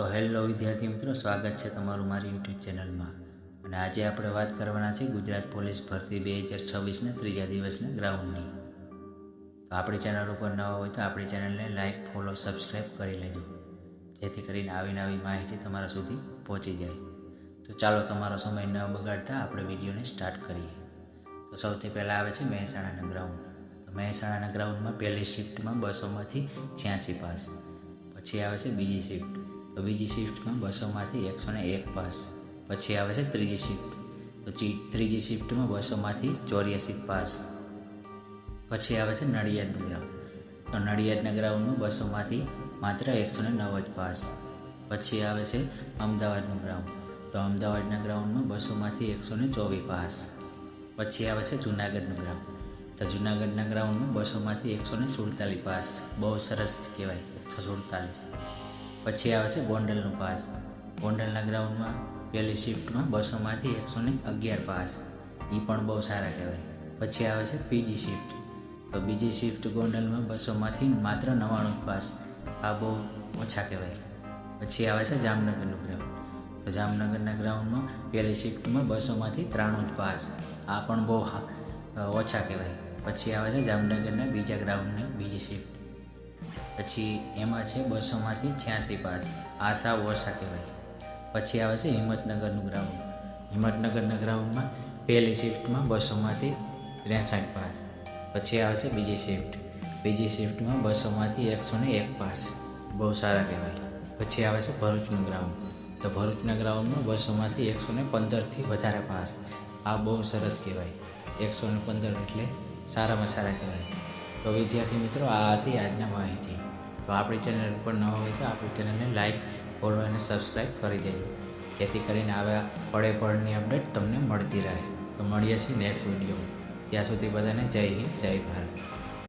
તો હેલો વિદ્યાર્થી મિત્રો, સ્વાગત છે તમારું મારી યુટ્યુબ ચેનલમાં. અને આજે આપણે વાત કરવાના છે ગુજરાત પોલીસ ભરતી બે હજાર છવ્વીસના ત્રીજા દિવસના ગ્રાઉન્ડની. તો આપણી ચેનલ ઉપર નવા હોય તો આપણી ચેનલને લાઇક ફોલો સબસ્ક્રાઈબ કરી લેજો. જેથી કરીને આવી નવી માહિતી તમારા સુધી પહોંચી જાય. તો ચાલો તમારો સમય ન બગાડતા આપણે વિડીયોને સ્ટાર્ટ કરીએ. તો સૌથી પહેલાં આવે છે મહેસાણાના ગ્રાઉન્ડ. તો મહેસાણાના ગ્રાઉન્ડમાં પહેલી શિફ્ટમાં બસોમાંથી છ્યાસી પાસ. પછી આવે છે બીજી શિફ્ટ. તો બીજી શિફ્ટમાં બસોમાંથી એકસો ને એક પાસ પછી આવે છે ત્રીજી શિફ્ટ. પછી ત્રીજી શિફ્ટમાં બસોમાંથી ચોર્યાસી પાસ. પછી આવે છે નડિયાદનું ગ્રાઉન્ડ તો નડિયાદના ગ્રાઉન્ડમાં બસોમાંથી માત્ર એકસો ને નવ જ પાસ. પછી આવે છે અમદાવાદનું ગ્રાઉન્ડ તો અમદાવાદના ગ્રાઉન્ડમાં બસોમાંથી એકસો ને ચોવીસ પાસ. પછી આવે છે જુનાગઢનું ગ્રાઉન્ડ તો જુનાગઢના ગ્રાઉન્ડમાં બસોમાંથી એકસો ને સુડતાલીસ પાસ. બહુ સરસ કહેવાય, એકસો સુડતાલીસ. પછી આવે છે ગોંડલનું પાસ. ગોંડલના ગ્રાઉન્ડમાં પહેલી શિફ્ટમાં બસોમાંથી એકસો ને અગિયાર પાસ. એ પણ બહુ સારા કહેવાય. પછી આવે છે બીજી શિફ્ટ. તો બીજી શિફ્ટ ગોંડલમાં બસોમાંથી માત્ર નવ્વાણું પાસ. આ બહુ ઓછા કહેવાય. પછી આવે છે જામનગરનું ગ્રાઉન્ડ. તો જામનગરના ગ્રાઉન્ડમાં પહેલી શિફ્ટમાં બસોમાંથી ત્રાણું જ પાસ. આ પણ બહુ ઓછા કહેવાય. પછી આવે છે જામનગરના બીજા ગ્રાઉન્ડની બીજી શિફ્ટ. પછી એમાં છે બસોમાંથી છ્યાસી પાસ. આ સાવ ઓછા કહેવાય. પછી આવે છે હિંમતનગરનું ગ્રાઉન્ડ. હિંમતનગરના ગ્રાઉન્ડમાં પહેલી શિફ્ટમાં બસોમાંથી ત્રેસઠ પાસ. પછી આવે છે બીજી શિફ્ટ. બીજી શિફ્ટમાં બસોમાંથી એકસો ને એક પાસ. બહુ સારા કહેવાય. પછી આવે છે ભરૂચનું ગ્રાઉન્ડ. તો ભરૂચના ગ્રાઉન્ડમાં બસોમાંથી એકસો ને પંદરથી વધારે પાસ. આ બહુ સરસ કહેવાય. એકસો ને પંદર એટલે સારામાં સારા કહેવાય. તો વિદ્યાર્થી મિત્રો, આ હતી આજના માહિતી. તો આપણી ચેનલ પર ન હોય તો આપણી ચેનલને લાઈક, ફોલો અને સબસ્ક્રાઈબ કરી દેજો. જેથી કરીને આવા પડે પડની અપડેટ તમને મળતી રહે. તો મળીએ છીએ નેક્સ્ટ વીડિયો ત્યાં સુધી બધાને જય હિન્દ, જય ભારત.